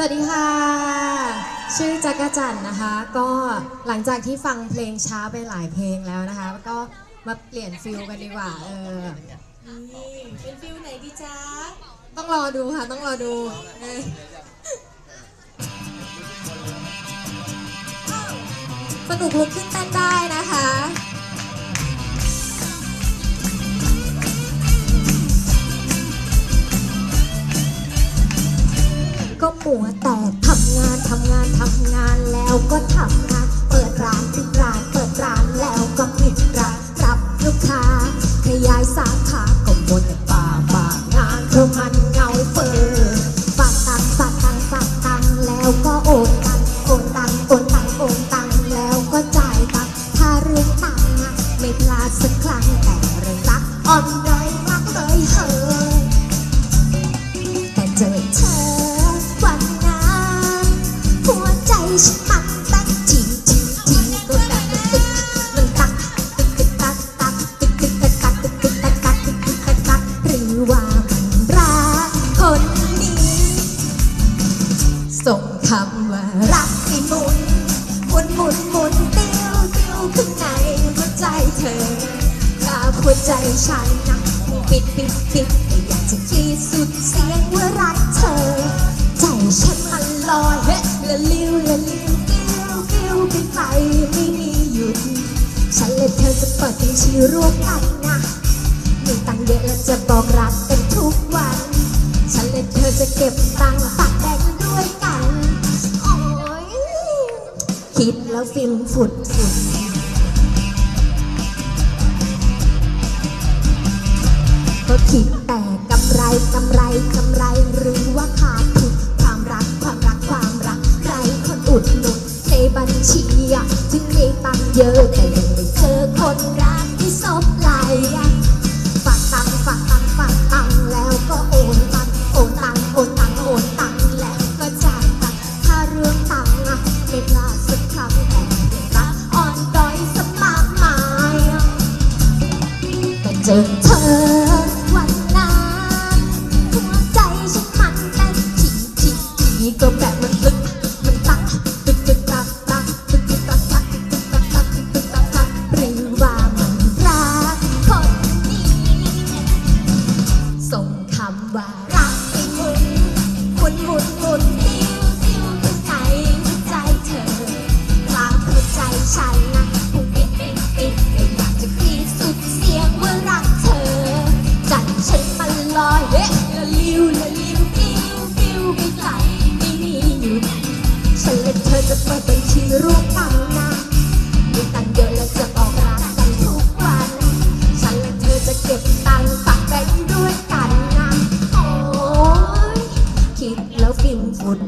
สวัสดีค่ะ ชื่อจักรจันทร์นะคะ ก็หลังจากที่ฟังเพลงช้าไปหลายเพลงแล้วนะคะ ก็มาเปลี่ยนฟิลกันดีกว่า เออนี่เป็นฟิลไหนดีจ๊ะ ต้องรอดูค่ะ ต้องรอดูเออสนุกลุกขึ้นเต้นได้นะ หัวแตกทำงานทำงานทำงานแล้วก็ทำงาน เปิดร้านปิดร้านเปิดร้าน ว่ารักคนนี้ ส่งคำว่ารักให้หมุนหมุนหมุนหมุนติ้วติ้วข้างในหัวใจเธอกาบหัวใจฉันนะปิดปิดปิดไม่อยากจะคิดสุดเสียงว่ารักเธอ ใจฉันมันลอยเฮ้ละลิ้วละลิ้วกิ้วกิ้วไปไกลไม่มีหยุด ฉันและเธอจะเปิดบัญชีร่วมกันนะ มีตังเยอะแล้วจะบอกรักกันทุกวัน ฉันและเธอจะเก็บตังค์ปักแบงด้วยกัน โอ้ยคิดแล้วฟินฝุดฝุดก็คิดแต่กำไรกำไรกำไรหรือว่าขาดทุนความรักความรักความรักใครคนอุดหนุนในบัญชีอะถึงมีตังเยอะแต่ยังไม่เจอคนรักที่สบไหล จอเธอวันนั้นหัวใจฉันมันเต้นทีทีทีก็แบบมันตึกมันตักตึกตึกตักตักตึกตึกตักตักตึกตึกตักตักตึกตึกตักตักหรือว่ามันรักคนนี้ ส่งคำว่ารักให้หมุนหมุนหมุนหมุน เธอจะเปิดบัญชีร่วมกันนะมีตังเยอะและจะออกรักกันทุกวัน ฉันและเธอจะเก็บตังค์ฝากแบงค์ด้วยกันนะ โอ้ยคิดแล้วฟินฝุด